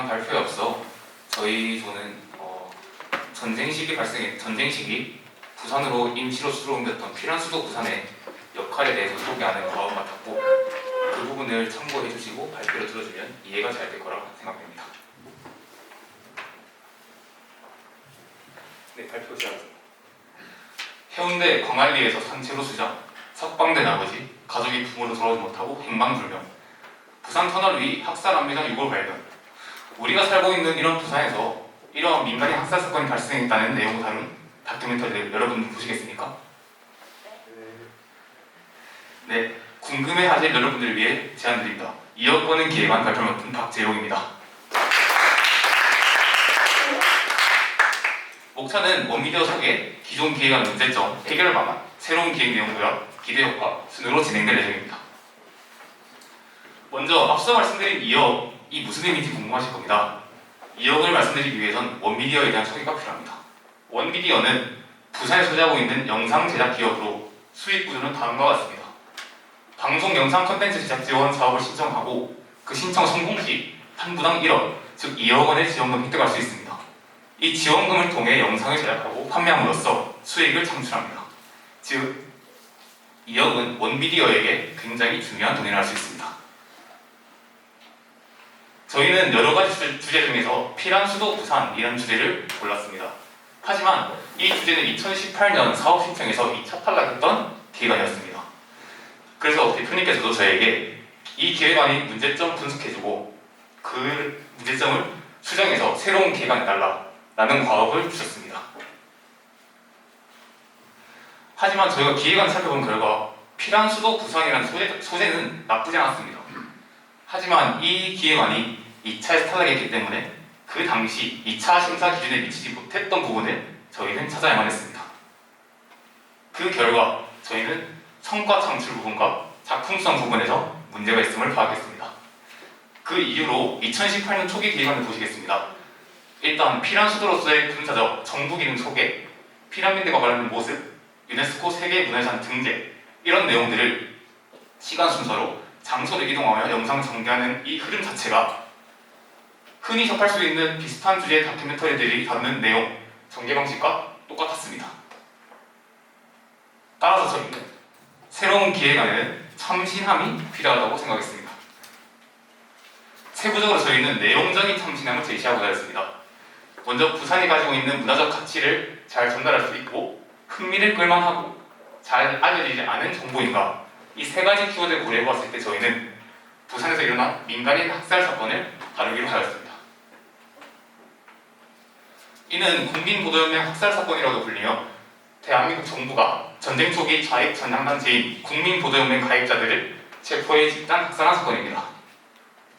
이러한 발표에 앞서 저희 조는 어, 전쟁 시기 발생 전쟁 시기 부산으로 임시로 수로 옮겼던 피란수도 부산의 역할에 대해서 소개하는 과업 맡았고 그 부분을 참고해 주시고 발표를 들어주면 이해가 잘 될 거라 생각됩니다. 네, 발표 시작하겠습니다. 해운대 광안리에서 산채로 수장, 석방된 아버지, 가족이 부모로 돌아오지 못하고 행방불명, 부산 터널 위 학살 안매장 6월 발견. 우리가 살고 있는 이런 부산에서 이러한 민간인 학살 사건이 발생했다는 내용을 다룬 다큐멘터리를 여러분 보시겠습니까? 네, 궁금해하실 여러분들을 위해 제안드립니다. 2억 번은 기획안 발표 맡은 박재용입니다. 목차는 원미디어 소개, 기존 기획안 문제점, 해결 방안, 새로운 기획 내용 요약, 기대 효과 순으로 진행될 예정입니다. 먼저 앞서 말씀드린 2억 이 무슨 의미인지 궁금하실 겁니다. 2억을 말씀드리기 위해선 원미디어에 대한 소개가 필요합니다. 원미디어는 부산에 소재하고 있는 영상 제작 기업으로 수익 구조는 다음과 같습니다. 방송 영상 콘텐츠 제작 지원 사업을 신청하고 그 신청 성공 시 한 부당 1억, 즉 2억 원의 지원금 획득할 수 있습니다. 이 지원금을 통해 영상을 제작하고 판매함으로써 수익을 창출합니다. 즉 2억은 원미디어에게 굉장히 중요한 돈이라 할 수 있습니다. 저희는 여러 가지 주- 주제 중에서 피란 수도 부산이라는 주제를 골랐습니다. 하지만 이 주제는 2018년 사업 신청에서 2차 탈락했던 기획안이었습니다. 그래서 대표님께서도 저에게 이 기획안이 문제점 분석해주고 그 문제점을 수정해서 새로운 기획안을 달라라는 과업을 주셨습니다. 하지만 저희가 기획안을 살펴본 결과 피란 수도 부산이라는 소재, 소재는 나쁘지 않았습니다. 하지만 이 기획안이 2차에서 탈락했기 때문에 그 당시 2차 심사 기준에 미치지 못했던 부분을 저희는 찾아야만 했습니다. 그 결과 저희는 성과 창출 부분과 작품성 부분에서 문제가 있음을 파악했습니다. 그 이유로 2018년 초기 기획안을 보시겠습니다. 일단 피란수도로서의 군사적 정부 기능 소개, 피라미드가 말하는 모습, 유네스코 세계 문화유산 등재 이런 내용들을 시간 순서로 장소를 이동하여 영상 전개하는 이 흐름 자체가 흔히 접할 수 있는 비슷한 주제의 다큐멘터리들이 다루는 내용, 전개 방식과 똑같았습니다. 따라서 저희는 새로운 기획안에는 참신함이 필요하다고 생각했습니다. 세부적으로 저희는 내용적인 참신함을 제시하고자 했습니다. 먼저 부산이 가지고 있는 문화적 가치를 잘 전달할 수 있고 흥미를 끌만하고 잘 알려지지 않은 정보인가 이 세 가지 키워드를 고려해 보았을 때 저희는 부산에서 일어난 민간인 학살 사건을 다루기로 하였습니다. 이는 국민보도연맹 학살 사건이라고 불리며 대한민국 정부가 전쟁 초기 좌익 전향단체인 국민보도연맹 가입자들을 체포해 집단 학살한 사건입니다.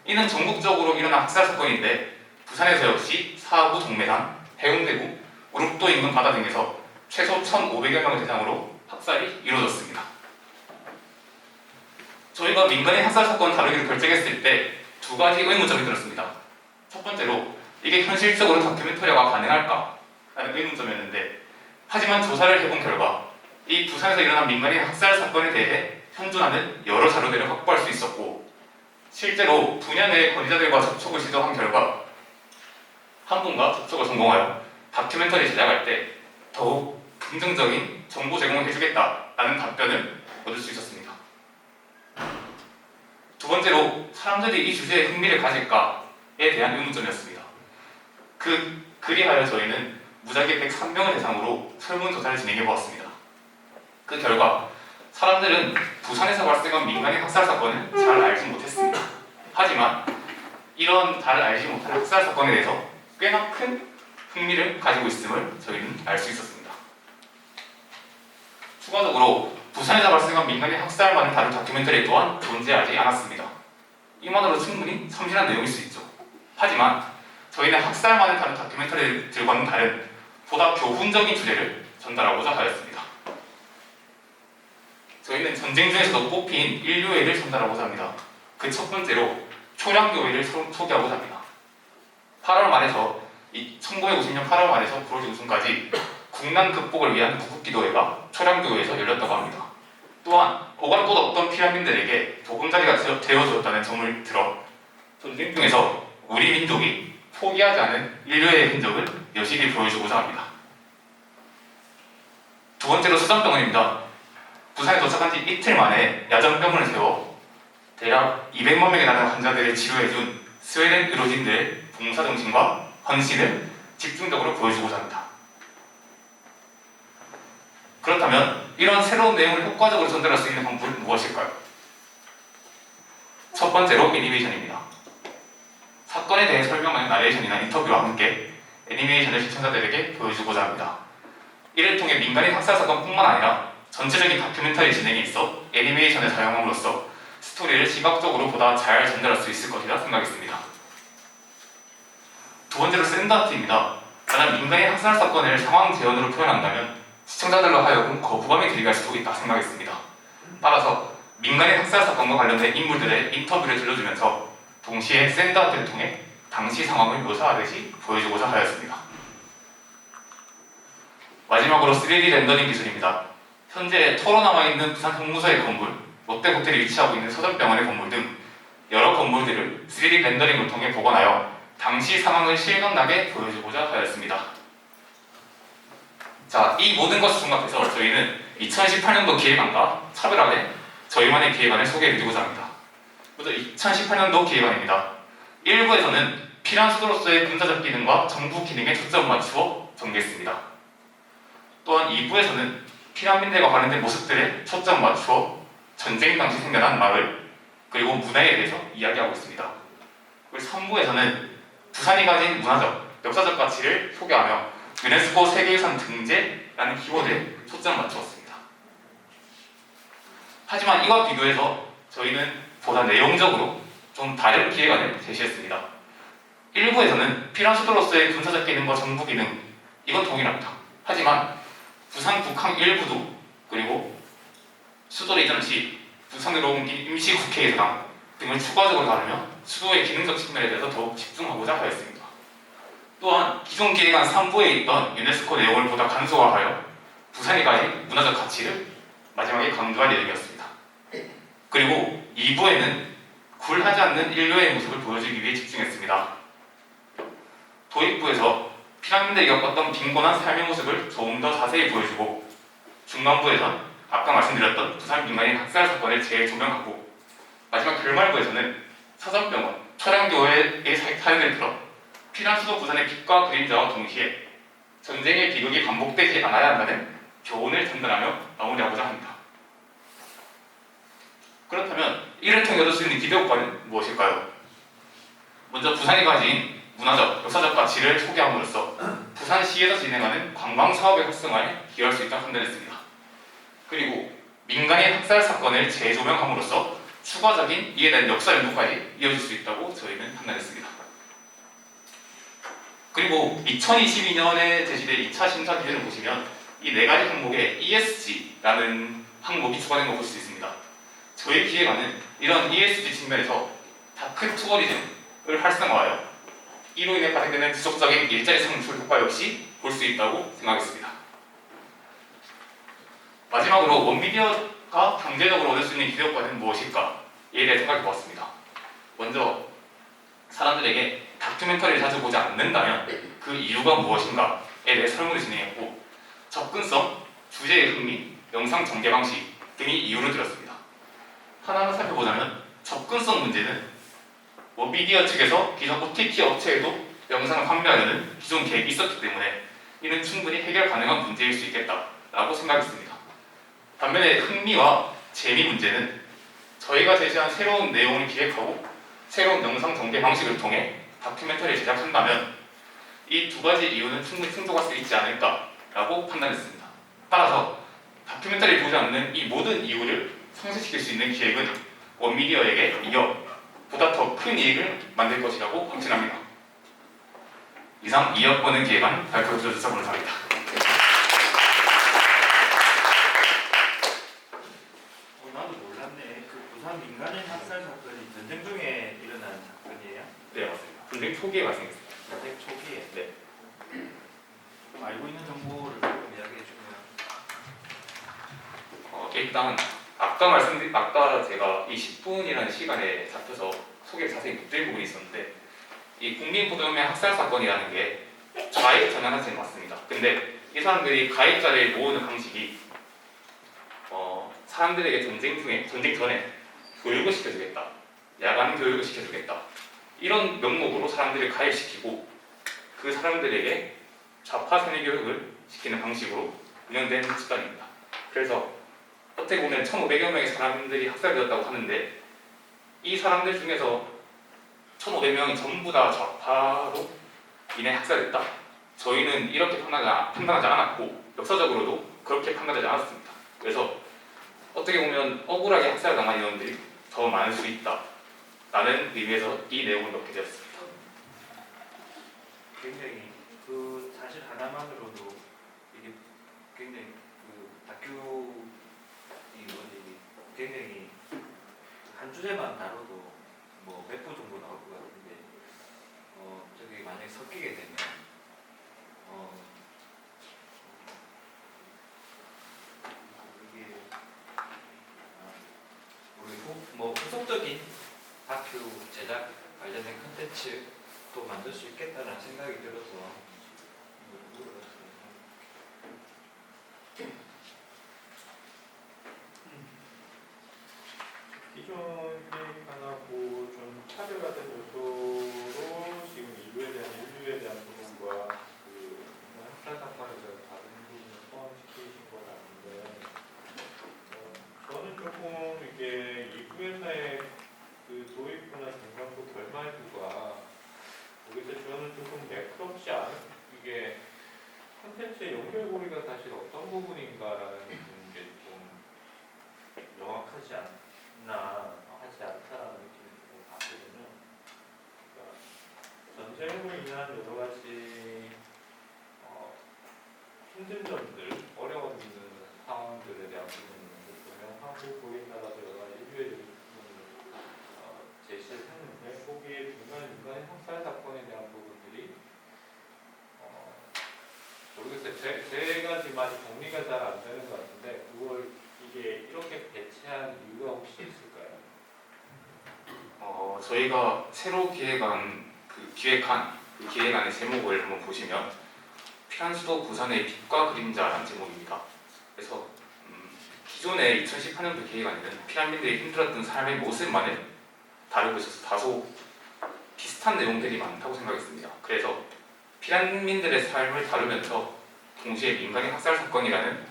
이는 전국적으로 일어난 학살 사건인데 부산에서 역시 사구 동매단, 해운대구, 우룩도 인근 바다 등에서 최소 1,500여 명을 대상으로 학살이 이루어졌습니다. 저희가 민간인 학살 사건 다루기를 결정했을 때 두 가지 의문점이 들었습니다. 첫 번째로 이게 현실적으로 다큐멘터리가 가능할까? 라는 의문점이었는데 하지만 조사를 해본 결과 이 부산에서 일어난 민간인 학살 사건에 대해 현존하는 여러 자료들을 확보할 수 있었고 실제로 분야 내 권위자들과 접촉을 시도한 결과 한 분과 접촉을 성공하여 다큐멘터리 제작할 때 더욱 긍정적인 정보 제공을 해주겠다라는 답변을 얻을 수 있었습니다. 두 번째로 사람들이 이 주제에 흥미를 가질까에 대한 의문점이었습니다. 그 그리하여 저희는 무작위 103명을 대상으로 설문조사를 진행해 보았습니다. 그 결과 사람들은 부산에서 발생한 민간인 학살 사건을 잘 알지 못했습니다. 하지만 이런 잘 알지 못하는 학살 사건에 대해서 꽤나 큰 흥미를 가지고 있음을 저희는 알 수 있었습니다. 추가적으로 부산에서 발생한 민간인 학살만을 다룬 다큐멘터리 또한 존재하지 않았습니다. 이만으로 충분히 참신한 내용일 수 있죠. 하지만 저희는 학살만을 다룬 다큐멘터리들과는 다른 보다 교훈적인 주제를 전달하고자 하였습니다. 저희는 전쟁 중에서도 뽑힌 인류애를 전달하고자 합니다. 그 첫 번째로 초량교회를 소- 소개하고자 합니다. 8월 말에서 이 1950년 8월 말에서 9월 중순까지 국난 극복을 위한 구국기도회가 초량교회에서 열렸다고 합니다. 또한 오갈 곳 없던 피라민들에게 보금자리가 되어- 되어주었다는 점을 들어 전쟁 중에서 우리 민족이 포기하지 않은 인류의 흔적을 여실히 보여주고자 합니다. 두 번째로 수산병원입니다. 부산에 도착한 지 이틀 만에 야전병원을 세워 대략 200만 명에 달하는 환자들을 치료해준 스웨덴 의료진들의 봉사정신과 헌신을 집중적으로 보여주고자 합니다. 그렇다면 이런 새로운 내용을 효과적으로 전달할 수 있는 방법은 무엇일까요? 첫 번째로 애니메이션입니다. 사건에 대해 설명하는 나레이션이나 인터뷰와 함께 애니메이션을 시청자들에게 보여주고자 합니다. 이를 통해 민간인 학살 사건뿐만 아니라 전체적인 다큐멘터리 진행에 있어 애니메이션을 사용함으로써 스토리를 시각적으로 보다 잘 전달할 수 있을 것이라 생각했습니다. 두 번째로 샌드아트입니다. 만약 민간인 학살 사건을 상황 재현으로 표현한다면 시청자들로 하여금 거부감이 들게 할 수도 있다 생각했습니다. 따라서 민간인 학살 사건과 관련된 인물들의 인터뷰를 들려주면서 동시에 샌드아트를 통해 당시 상황을 묘사하듯이 보여주고자 하였습니다. 마지막으로 3D 렌더링 기술입니다. 현재 털어 남아있는 부산 동무서의 건물, 롯데 호텔이 위치하고 있는 서점병원의 건물 등 여러 건물들을 3D 렌더링을 통해 복원하여 당시 상황을 실감나게 보여주고자 하였습니다. 자, 이 모든 것을 종합해서 저희는 2018년도 기획안과 차별화된 저희만의 기획안을 소개해드리고자 합니다. 먼저 2018년도 기획안입니다. 1부에서는 필요한 수도로서의 군사적 기능과 정부 기능에 초점을 맞추어 전개했습니다. 또한 2부에서는 피난민들과 관련된 모습들에 초점을 맞추어 전쟁 당시 생겨난 마을 그리고 문화에 대해서 이야기하고 있습니다. 그리고 3부에서는 부산이 가진 문화적, 역사적 가치를 소개하며 유네스코 세계유산 등재라는 키워드에 초점을 맞추었습니다. 하지만 이와 비교해서 저희는 보다 내용적으로 좀 다른 기획안을 제시했습니다. 1부에서는 필요한 수도로서의 군사적 기능과 정부 기능 이건 동일합니다. 하지만 부산 국항 일부도 그리고 수도를 이전 시 부산으로 옮긴 임시국회의장 등을 추가적으로 다루며 수도의 기능적 측면에 대해서 더욱 집중하고자 하였습니다. 또한 기존 기획안 3부에 있던 유네스코 내용을 보다 간소화하여 부산이 가진 문화적 가치를 마지막에 강조할 예정이었습니다. 그리고 2부에는 굴하지 않는 인류의 모습을 보여주기 위해 집중했습니다. 도입부에서 피라민들이 겪었던 빈곤한 삶의 모습을 조금 더 자세히 보여주고 중간부에선 아까 말씀드렸던 부산 민간인 학살 사건을 재조명하고 마지막 결말부에서는 사전병원, 초량교회의 사연을 들어 피난 수도 부산의 빛과 그림자와 동시에 전쟁의 비극이 반복되지 않아야 한다는 교훈을 전달하며 마무리하고자 합니다. 그렇다면 통해 얻을 수 있는 기대효과는 무엇일까요? 먼저 부산이 가진 문화적, 역사적 가치를 소개함으로써 부산시에서 진행하는 관광 사업의 활성화에 기여할 수 있다고 판단했습니다. 그리고 민간인 학살 사건을 재조명함으로써 추가적인 이에 대한 역사 연구까지 이어질 수 있다고 저희는 판단했습니다. 그리고 2022년에 제시된 2차 심사 기준을 보시면 이 네 가지 항목에 ESG라는 항목이 추가된 걸볼수 있습니다. 저희 기획안은 이런 ESG 측면에서 다크 투어리즘을 활성화하여 이로 인해 발생되는 지속적인 일자리 창출 효과 역시 볼 수 있다고 생각했습니다. 마지막으로 원미디어가 강제적으로 얻을 수 있는 기대 효과는 무엇일까에 대해 생각해 보았습니다. 먼저 사람들에게 다큐멘터리를 자주 보지 않는다면 그 이유가 무엇인가에 대해 설문을 진행했고 접근성, 주제의 흥미, 영상 전개 방식 등이 이유를 들었습니다. 하나하나 살펴보자면 접근성 문제는 원미디어 측에서 기존 OTT 업체에도 영상을 판매하려는 기존 계획이 있었기 때문에 이는 충분히 해결 가능한 문제일 수 있겠다라고 생각했습니다. 반면에 흥미와 재미 문제는 저희가 제시한 새로운 내용을 기획하고 새로운 영상 전개 방식을 통해 다큐멘터리를 제작한다면 이 두 가지 이유는 충분히 충족할 수 있지 않을까라고 판단했습니다. 따라서 다큐멘터리를 보지 않는 이 모든 이유를 상쇄시킬 수 있는 기획은 원미디어에게 이어 보다 더 큰 이익을 만들 것이라고 확신합니다. 이상 2억 번의 기획안 발표해 주셔서 감사합니다. 어, 나도 몰랐네. 그 부산 민간인 학살 사건이 전쟁 중에 일어난 사건이에요? 네 맞습니다. 전쟁 초기에 발생했습니다. 전쟁 초기에. 네. 좀 알고 있는 정보를 좀 이야기해 주면. 어, 일단 아까 말씀드린 아까 제가 이 10분이라는 시간에 잡혀서 소개를 자세히 못 드린 부분이 있었는데 이 국민부동의 학살 사건이라는 게 좌익 전환 학생이 맞습니다. 근데 이 사람들이 가해자를 모으는 방식이 어, 사람들에게 전쟁 중에 전쟁 전에 교육을 시켜주겠다, 야간 교육을 시켜주겠다 이런 명목으로 사람들을 가해시키고 그 사람들에게 좌파 세뇌 교육을 시키는 방식으로 운영된 집단입니다. 그래서 어떻게 보면 1,500여 명의 사람들이 학살되었다고 하는데 이 사람들 중에서 1,500명이 전부 다 좌파로 인해 학살됐다. 저희는 이렇게 판단하지, 않았고 역사적으로도 그렇게 판단하지 않았습니다. 그래서 어떻게 보면 억울하게 학살당한 인원들이 더 많을 수 있다. 라는 의미에서 이 내용을 넣게 되었습니다. 굉장히 그 사실 하나만으로도 이게 굉장히 그 다큐 이 뭐지 굉장히 한 주제만 다뤄도 뭐 몇 부 정도 나올 것 같은데 어 저기 만약에 섞이게 되면 어 이게 아, 우리 후, 뭐 후속적인 다큐 제작 관련된 컨텐츠 또 만들 수 있겠다는 생각이 들어서 이걸 물어봤어요. 기존 계획안하고 좀 차별화된 요소로 지금 인류에 대한 인류에 대한 부분과 그 학살 사건에서 다른 부분을 포함시키신 것 같은데 어, 저는 조금 이게 이 구회사의 그 도입부나 중간부 결말부가 거기서 저는 조금 매끄럽지 않은 이게 콘텐츠의 연결고리가 사실 어떤 부분인가라는 게 좀 명확하지 않. 나 하지 않다라는 느낌이 좀 받거든요. 그러니까 전쟁으로 인한 여러 가지 어, 힘든 점들, 어려운 상황들에 대한 부분을 조명하고 거기에 따라서 여러 가지 인류의 부분을 어, 제시를 했는데 거기에 중간 중간에 학살 사건에 대한 부분들이 어, 모르겠어요. 제, 제가 지금 아직 정리가 잘 안 되는 것 같은데 그걸 이게 이렇게 배치한 이유가 혹시 있을까요? 어, 저희가 새로 기획한 그 기획한 그 기획안의 제목을 한번 보시면 피란 수도 부산의 빛과 그림자라는 제목입니다. 그래서 음, 기존의 2018년도 기획안에는 피란민들이 힘들었던 삶의 모습만을 다루고 있어서 다소 비슷한 내용들이 많다고 생각했습니다. 그래서 피란민들의 삶을 다루면서 동시에 민간인 학살 사건이라는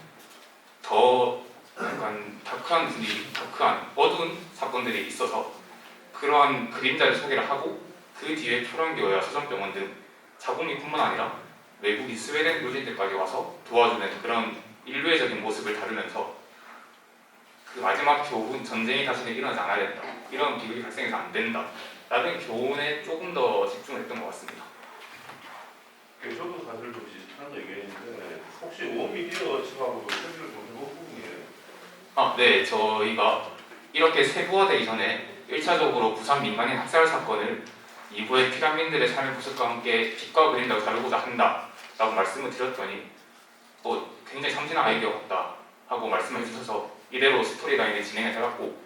더 약간 다크한 분위기, 다크한 어두운 사건들이 있어서 그러한 그림자를 소개를 하고 그 뒤에 표란교회와 서점병원 등 자국민뿐만 아니라 외국인 스웨덴 묘지들까지 와서 도와주는 그런 인류애적인 모습을 다루면서 그 마지막 교훈 전쟁이 다시는 일어나지 않아야 된다. 이런 비극이 발생해서 안 된다. 라는 교훈에 조금 더 집중을 했던 것 같습니다. 예, 저도 사실 좀 비슷한 의견인데 혹시 원미디어 측하고도 협의를 좀 해본 부분이에요? 아, 네 저희가 이렇게 세부화되기 전에 1차적으로 부산 민간인 학살 사건을 2부의 피라민들의 삶의 모습과 함께 빛과 그린다고 다루고자 한다 라고 말씀을 드렸더니 뭐 굉장히 참신한 아이디어 같다 하고 말씀해 주셔서 이대로 스토리 라인을 진행해 나갔고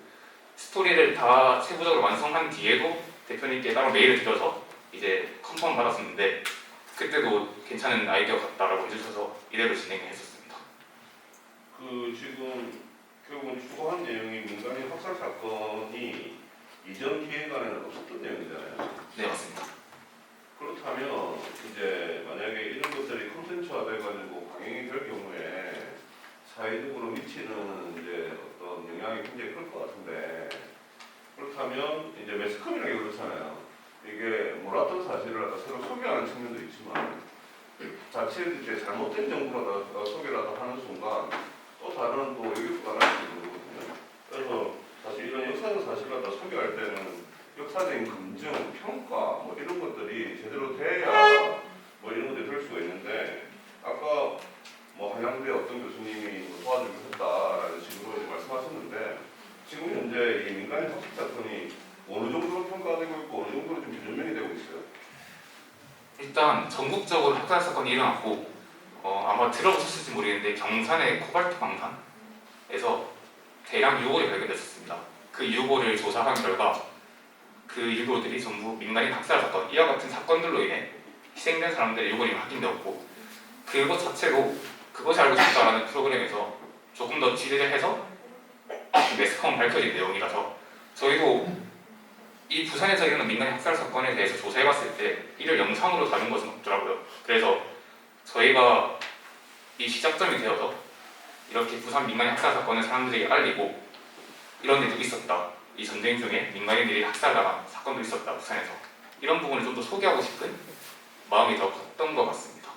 스토리를 다 세부적으로 완성한 뒤에도 대표님께 따로 메일을 드려서 이제 컨펌 받았었는데 그때도 괜찮은 아이디어 같다라고 해주셔서 이대로 진행했었습니다. 그 지금 결국은 추구한 내용이 민간인 학살 사건이 이전 기획안에는 없었던 내용이잖아요. 네 맞습니다. 그렇다면 이제 만약에 이런 것들이 콘텐츠화돼가지고 방영이 될 경우에 사회적으로 미치는 이제 어떤 영향이 굉장히 클 것 같은데 그렇다면 이제 매스컴이라는 게 그렇잖아요. 이게 몰랐던 사실을 갖다 새로 소개하는 측면도 있지만 자칫 이제 잘못된 정보라다 소개라도 하는 순간 또 다른 또 의견가 나올 수 있는 거거든요. 그래서 사실 이런 역사적 사실 갖다 소개할 때는 역사적인 검증, 평가 뭐 이런 것들이 제대로 돼야 뭐 이런 것들이 될 수가 있는데 아까 뭐 한양대 어떤 교수님이 뭐 도와주기로 했다라는 식으로 이제 말씀하셨는데 지금 현재 이 민간인 학습 사건이 어느 정도로 평가되고 있고 어느 정도로 좀 변면이 되고 있어요. 일단 전국적으로 학살 사건이 일어났고 어, 아마 들어보셨을지 모르겠는데 경산의 코발트 방산에서 대량 유골이 발견됐었습니다. 그 유골을 조사한 결과 그 일부들이 전부 민간인 학살 사건 이와 같은 사건들로 인해 희생된 사람들의 요건이 확인되었고 그것 자체로 그것이 알고 싶다라는 프로그램에서 조금 더 취재를 해서 매스컴 밝혀진 내용이라서 저희도 이 부산에서 일어난 민간인 학살 사건에 대해서 조사해봤을 때 이를 영상으로 다룬 것은 없더라고요. 그래서 저희가 이 시작점이 되어서 이렇게 부산 민간인 학살 사건을 사람들에게 알리고 이런 일도 있었다. 이 전쟁 중에 민간인들이 학살당한 사건도 있었다. 부산에서 이런 부분을 좀 더 소개하고 싶은 마음이 더 컸던 것 같습니다.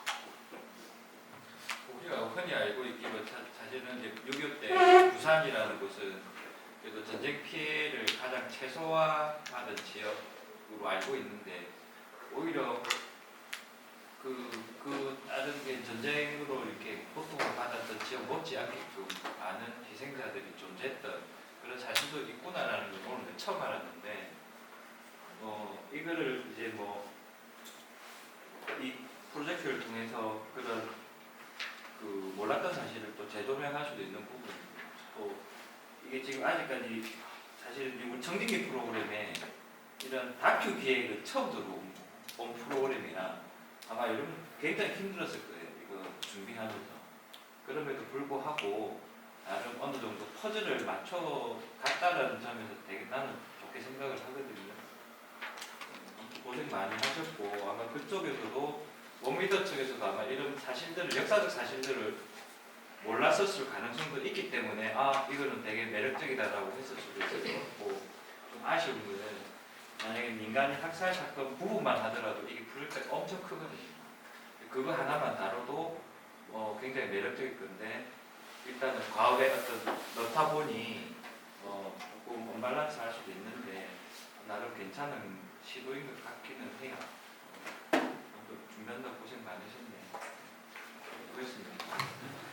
우리가 흔히 알고 있기로 사- 사실은 이제 6.25때 부산이라는 곳은 그래도 전쟁 피해 를 가장 최소화하는 지역으로 알고 있는데 오히려 그, 그 다른 게 전쟁으로 이렇게 고통을 받았던 지역 못지않게끔 많은 희생자들이 존재했던 그런 사실도 있구나라는 걸 오늘 처음 알았는데 어 이거를 이제 뭐 이 프로젝트를 통해서 그런 그 몰랐던 사실을 또 재조명할 수도 있는 부분 또 이게 지금 아직까지 사실 우리 청진기 프로그램에 이런 다큐 기획을 처음 들어온 온 프로그램이라 아마 여러분 굉장히 힘들었을 거예요. 이거 준비하면서. 그럼에도 불구하고 나름 어느 정도 퍼즐을 맞춰 갔다라는 점에서 되게 나는 좋게 생각을 하거든요. 음, 고생 많이 하셨고 아마 그쪽에서도 원미더 측에서도 아마 이런 사실들을 역사적 사실들을 몰랐었을 가능성도 아 이거는 되게 매력적이다라고 했을 수도 있을 것 같고 좀 아쉬운 거는 만약에 민간인 학살 사건 부분만 하더라도 이게 불일까지 엄청 크거든요. 그거 하나만 다뤄도 어, 굉장히 매력적일 건데 일단은 과거에 어떤 넣다 보니 어, 조금 언밸런스 할 수도 있는데 나름 괜찮은 시도인 것 같기는 해요. 어, 준비한다 고생 많으셨네. 그렇습니다.